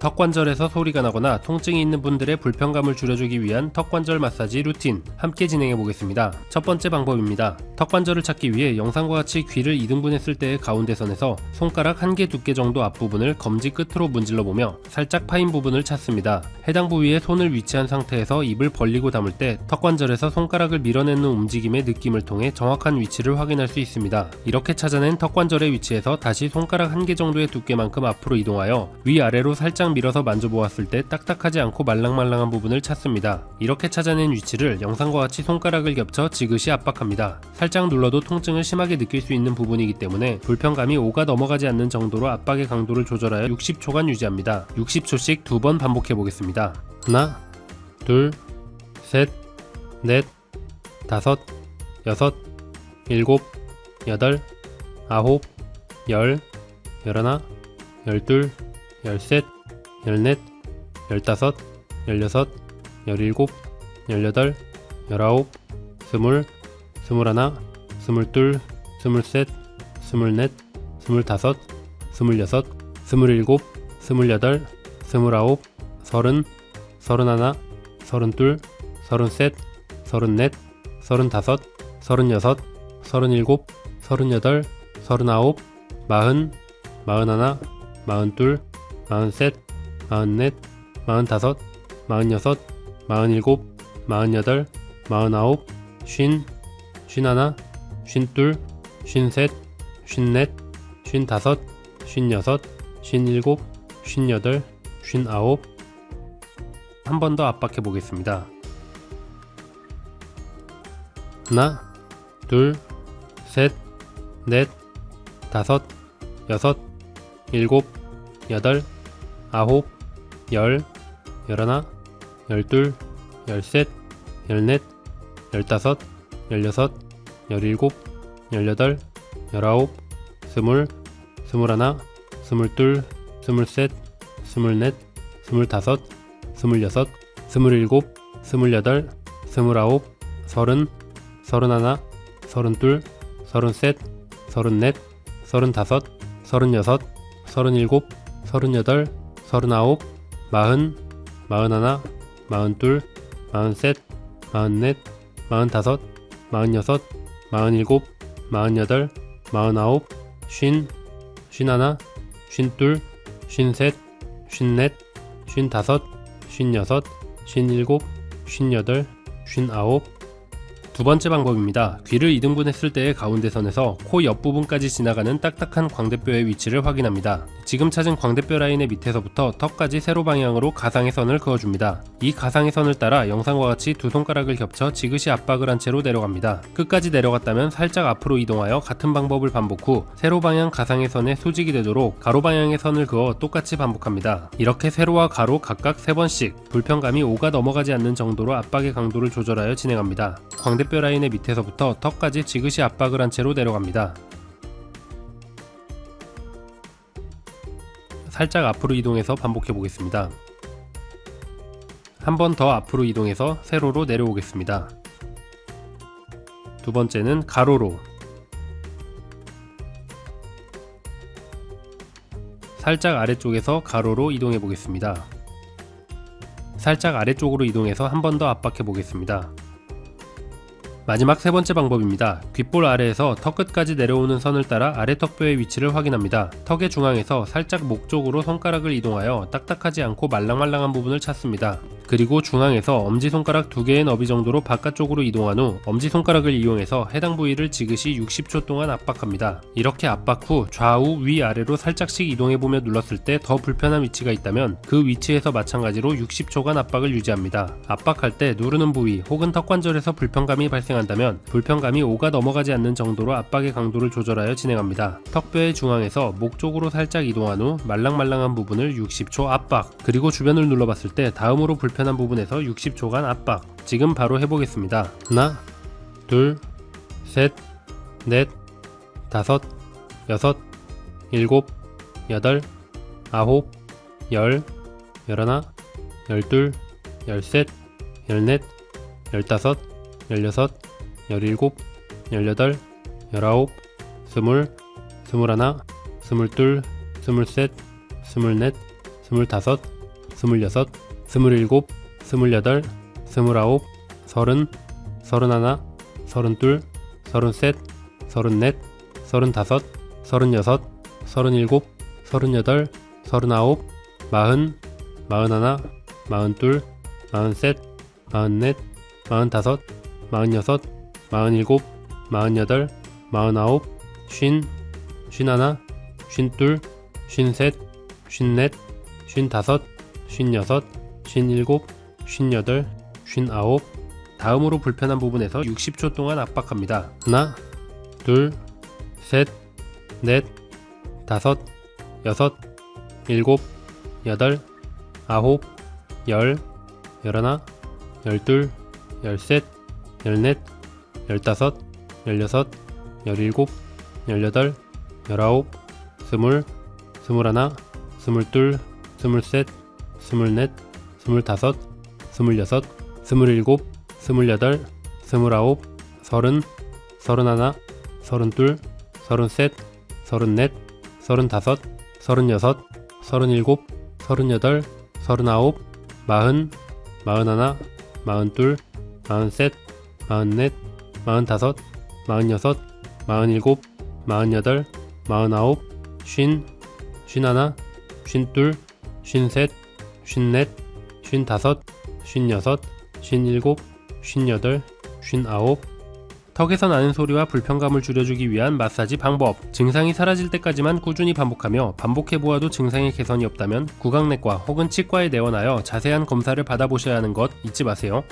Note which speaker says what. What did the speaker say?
Speaker 1: 턱관절에서 소리가 나거나 통증이 있는 분들의 불편감을 줄여주기 위한 턱관절 마사지 루틴 함께 진행해 보겠습니다. 첫 번째 방법입니다. 턱관절을 찾기 위해 영상과 같이 귀를 2등분했을 때의 가운데 선에서 손가락 한 개 두께 정도 앞부분을 검지 끝으로 문질러 보며 살짝 파인 부분을 찾습니다. 해당 부위에 손을 위치한 상태에서 입을 벌리고 담을 때 턱관절에서 손가락을 밀어내는 움직임의 느낌을 통해 정확한 위치를 확인할 수 있습니다. 이렇게 찾아낸 턱관절의 위치에서 다시 손가락 한 개 정도의 두께만큼 앞으로 이동하여 위아래로 살짝 밀어서 만져보았을 때 딱딱하지 않고 말랑말랑한 부분을 찾습니다. 이렇게 찾아낸 위치를 영상과 같이 손가락을 겹쳐 지그시 압박합니다. 살짝 눌러도 통증을 심하게 느낄 수 있는 부분이기 때문에 불편감이 오가 넘어가지 않는 정도로 압박의 강도를 조절하여 60초간 유지합니다. 60초씩 두 번 반복해 보겠습니다. 하나, 둘, 셋, 넷, 다섯, 여섯, 일곱, 여덟, 아홉, 열, 열하나, 열둘, 열셋, 열넷, 열다섯, 열여섯, 열일곱, 열여덟, 열아홉, 스물, 스물하나, 스물둘, 스물셋, 스물넷, 스물다섯, 스물여섯, 스물일곱, 스물여덟, 스물아홉, 서른, 서른하나, 서른둘, 서른셋, 서른넷, 서른다섯, 서른여섯, 서른일곱, 서른여덟, 서른아홉, 마흔, 마흔하나, 마흔둘, 마흔셋, 마흔넷, 마흔다섯, 마흔여섯, 마흔일곱, 마흔여덟, 마흔아홉, 쉰, 쉰하나, 쉰둘, 쉰셋, 쉰넷, 쉰다섯, 쉰여섯, 쉰일곱, 쉰여덟, 쉰아홉 한 번 더 압박해 보겠습니다. 하나, 둘, 셋, 넷, 다섯, 여섯, 일곱, 여덟, 아홉, 열, 열하나, 열둘, 열셋, 열넷, 열다섯, 열여섯, 열일곱, 열여덟, 열아홉, 스물, 스물하나, 스물둘, 스물셋, 스물넷, 스물다섯, 스물여섯, 스물일곱, 스물여덟, 스물아홉, 서른, 서른하나, 서른둘, 서른셋, 서른넷, 서른다섯, 서른여섯, 서른일곱, 서른여덟, 서른아홉, 마흔, 마흔하나, 마흔둘, 마흔셋, 마흔넷, 마흔다섯, 마흔여섯, 마흔일곱, 마흔여덟, 마흔아홉, 쉰, 쉰하나, 쉰둘, 쉰셋, 쉰넷, 쉰다섯, 쉰여섯, 쉰일곱, 쉰여덟, 쉰아홉 두 번째 방법입니다. 귀를 2등분했을 때의 가운데 선에서 코 옆부분까지 지나가는 딱딱한 광대뼈의 위치를 확인합니다. 지금 찾은 광대뼈 라인의 밑에서부터 턱까지 세로 방향으로 가상의 선을 그어줍니다. 이 가상의 선을 따라 영상과 같이 두 손가락을 겹쳐 지그시 압박을 한 채로 내려갑니다. 끝까지 내려갔다면 살짝 앞으로 이동하여 같은 방법을 반복 후 세로 방향 가상의 선에 수직이 되도록 가로 방향의 선을 그어 똑같이 반복합니다. 이렇게 세로와 가로 각각 3번씩 불편감이 오가 넘어가지 않는 정도로 압박의 강도를 조절하여 진행합니다. 광대뼈 라인의 밑에서부터 턱까지 지그시 압박을 한 채로 내려갑니다. 살짝 앞으로 이동해서 반복해 보겠습니다. 한 번 더 앞으로 이동해서 세로로 내려오겠습니다. 두 번째는 가로로 살짝 아래쪽에서 가로로 이동해 보겠습니다. 살짝 아래쪽으로 이동해서 한 번 더 압박해 보겠습니다. 마지막 세 번째 방법입니다. 귓볼 아래에서 턱 끝까지 내려오는 선을 따라 아래 턱뼈의 위치를 확인합니다. 턱의 중앙에서 살짝 목 쪽으로 손가락을 이동하여 딱딱하지 않고 말랑말랑한 부분을 찾습니다. 그리고 중앙에서 엄지손가락 두 개의 너비 정도로 바깥쪽으로 이동한 후 엄지손가락을 이용해서 해당 부위를 지그시 60초 동안 압박합니다. 이렇게 압박 후 좌우 위아래로 살짝씩 이동해보며 눌렀을 때 더 불편한 위치가 있다면 그 위치에서 마찬가지로 60초간 압박을 유지합니다. 압박할 때 누르는 부위 혹은 턱관절에서 불편감이 발생 한다면 불편감이 오가 넘어가지 않는 정도로 압박의 강도를 조절하여 진행합니다. 턱뼈의 중앙에서 목 쪽으로 살짝 이동한 후 말랑말랑한 부분을 60초 압박 그리고 주변을 눌러봤을 때 다음으로 불편한 부분에서 60초간 압박 지금 바로 해보겠습니다. 하나 둘 셋 넷 다섯 여섯 일곱 여덟 아홉 열 열하나 열둘 열셋 열넷 열다섯 열여섯 열일곱 열여덟 열아홉 스물 스물하나 스물둘 스물셋 스물넷 스물다섯, 스물여섯, 스물일곱, 스물여덟, 스물아홉, 서른, 서른하나, 서른둘, 서른셋, 서른넷, 서른다섯, 서른여섯, 서른일곱, 서른여덟, 서른아홉, 마흔, 마흔하나, 마흔둘, 마흔셋, 마흔넷, 마흔다섯, 마흔여섯, 마흔일곱, 마흔여덟, 마흔아홉, 쉰, 쉰하나, 쉰둘, 쉰셋, 쉰넷, 쉰다섯, 쉰여섯, 쉰일곱, 쉰여덟, 쉰아홉 다음으로 불편한 부분에서 60초 동안 압박합니다. 하나, 둘, 셋, 넷, 다섯, 여섯, 일곱, 여덟, 아홉, 열, 열하나, 열둘, 열셋, 열넷, 열다섯, 열여섯, 열일곱, 열여덟, 열아홉, 스물, 스물하나, 스물둘, 스물셋, 스물넷, 스물다섯, 스물여섯, 스물일곱, 스물여덟, 스물아홉, 서른, 서른하나, 서른둘, 서른셋, 서른넷, 서른다섯, 서른여섯, 서른일곱, 서른여덟, 서른아홉, 마흔, 마흔하나, 마흔둘, 마흔셋, 마흔넷, 마흔다섯, 마흔여섯, 마흔일곱, 마흔여덟, 마흔아홉, 쉰, 쉰하나, 쉰둘, 쉰셋, 쉰넷, 쉰다섯, 쉰여섯, 쉰일곱, 쉰여덟, 쉰아홉 턱에서 나는 소리와 불편감을 줄여주기 위한 마사지 방법 증상이 사라질 때까지만 꾸준히 반복하며 반복해보아도 증상의 개선이 없다면 구강내과 혹은 치과에 내원하여 자세한 검사를 받아보셔야 하는 것 잊지 마세요.